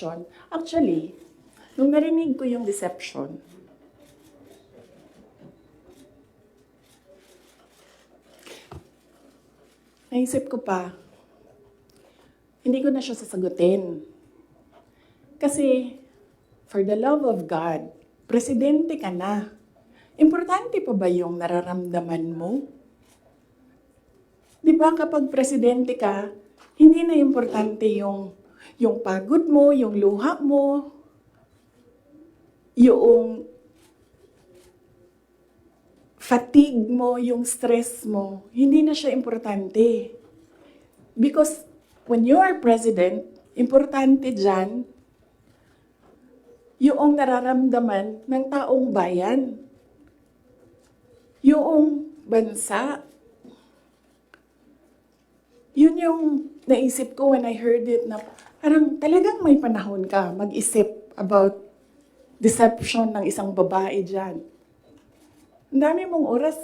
deception. Actually, nung narinig ko yung deception, naisip ko pa, hindi ko na siya sasagutin. Kasi, for the love of God, presidente ka na. Importante pa ba yung nararamdaman mo? Di ba kapag presidente ka, hindi na importante yung, yung pagod mo, yung luha mo, yung fatigue mo, yung stress mo, hindi na siya importante. Because when you are president, importante dyan yung nararamdaman ng taong bayan. Yung bansa. Yun yung naisip ko when I heard it na parang talagang may panahon ka mag-isip about deception ng isang babae dyan. Ang dami mong oras.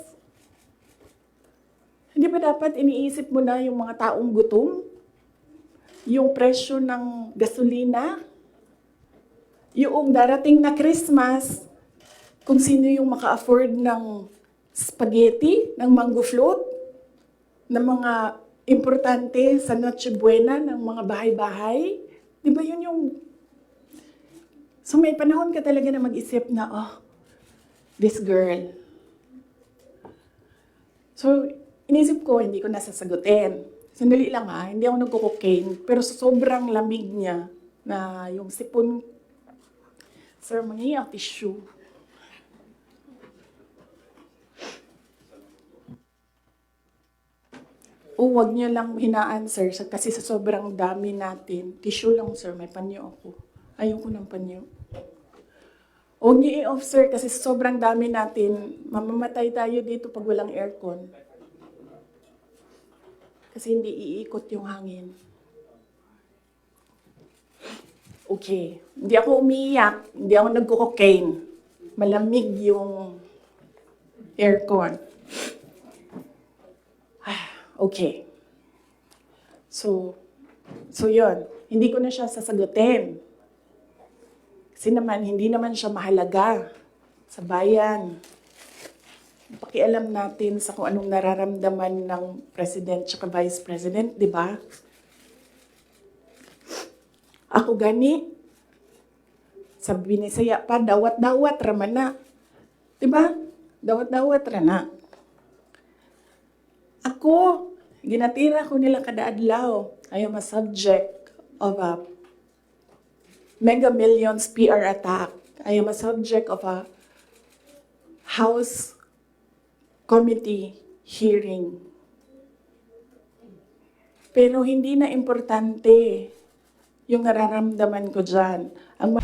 Hindi ba dapat iniisip mo na yung mga taong gutom? Yung presyo ng gasolina? Yung darating na Christmas, kung sino yung maka-afford ng spaghetti, ng mango float, ng mga importante sa Noche Buena ng mga bahay-bahay. Di ba yun yung... So may panahon ka talaga na mag-isip na, oh, this girl. So, inisip ko, hindi ko nasasagutin. Sandali lang ha, hindi ako nagko-cocaine, pero sobrang lamig niya, na yung sipon, sir, mangingi ang tissue. O, wag niyo lang hinaan, sir, kasi sa sobrang dami natin. Tissue lang, sir, may panyo ako. Ayoko ng panyo. Huwag niyo i-off, sir, kasi sa sobrang dami natin, mamamatay tayo dito pag walang aircon. Kasi hindi iikot yung hangin. Okay. Hindi ako umiiyak. Hindi ako nagko-cocaine. Malamig yung aircon. Okay. So, so yon. Hindi ko na siya sasagutin. Kasi naman, hindi naman siya mahalaga sa bayan. Pakialam natin sa kung anong nararamdaman ng president at vice president, di ba? Ako gani, sa binisaya pa, dawat-dawat raman na. Di ba? Dawat-dawat ra Ako, ginatira ko nila kada adlaw. I am a subject of a Mega Millions PR attack. I am a subject of a House Committee hearing. Pero hindi na importante yung nararamdaman ko dyan. Ang